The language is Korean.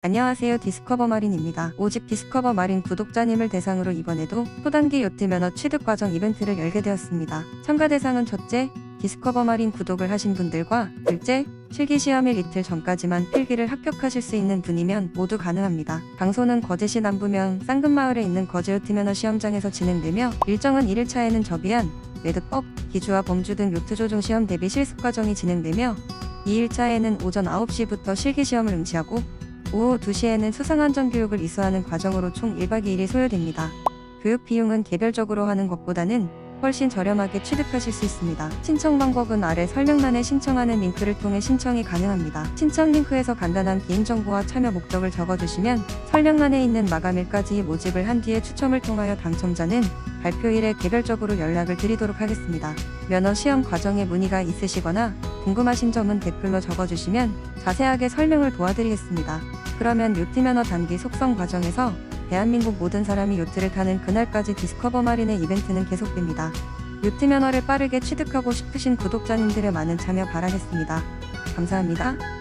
안녕하세요 디스커버 마린입니다. 오직 디스커버 마린 구독자님을 대상으로 이번에도 초단기 요트 면허 취득 과정 이벤트를 열게 되었습니다. 참가 대상은 첫째, 디스커버 마린 구독을 하신 분들과 둘째, 실기 시험일 이틀 전까지만 필기를 합격하실 수 있는 분이면 모두 가능합니다. 장소는 거제시 남부면 쌍금마을에 있는 거제 요트 면허 시험장에서 진행되며 일정은 1일차에는 접이안, 매듭법, 기주와 범주 등 요트 조종 시험 대비 실습 과정이 진행되며 2일차에는 오전 9시부터 실기시험을 응시하고 오후 2시에는 수상안전교육을 이수하는 과정으로 총 1박 2일이 소요됩니다. 교육 비용은 개별적으로 하는 것보다는 훨씬 저렴하게 취득하실 수 있습니다. 신청 방법은 아래 설명란에 신청하는 링크를 통해 신청이 가능합니다. 신청 링크에서 간단한 개인정보와 참여 목적을 적어주시면 설명란에 있는 마감일까지 모집을 한 뒤에 추첨을 통하여 당첨자는 발표일에 개별적으로 연락을 드리도록 하겠습니다. 면허 시험 과정에 문의가 있으시거나 궁금하신 점은 댓글로 적어주시면 자세하게 설명을 도와드리겠습니다. 그러면 요트 면허 단기 속성 과정에서 대한민국 모든 사람이 요트를 타는 그날까지 디스커버 마린의 이벤트는 계속됩니다. 요트 면허를 빠르게 취득하고 싶으신 구독자님들의 많은 참여 바라겠습니다. 감사합니다.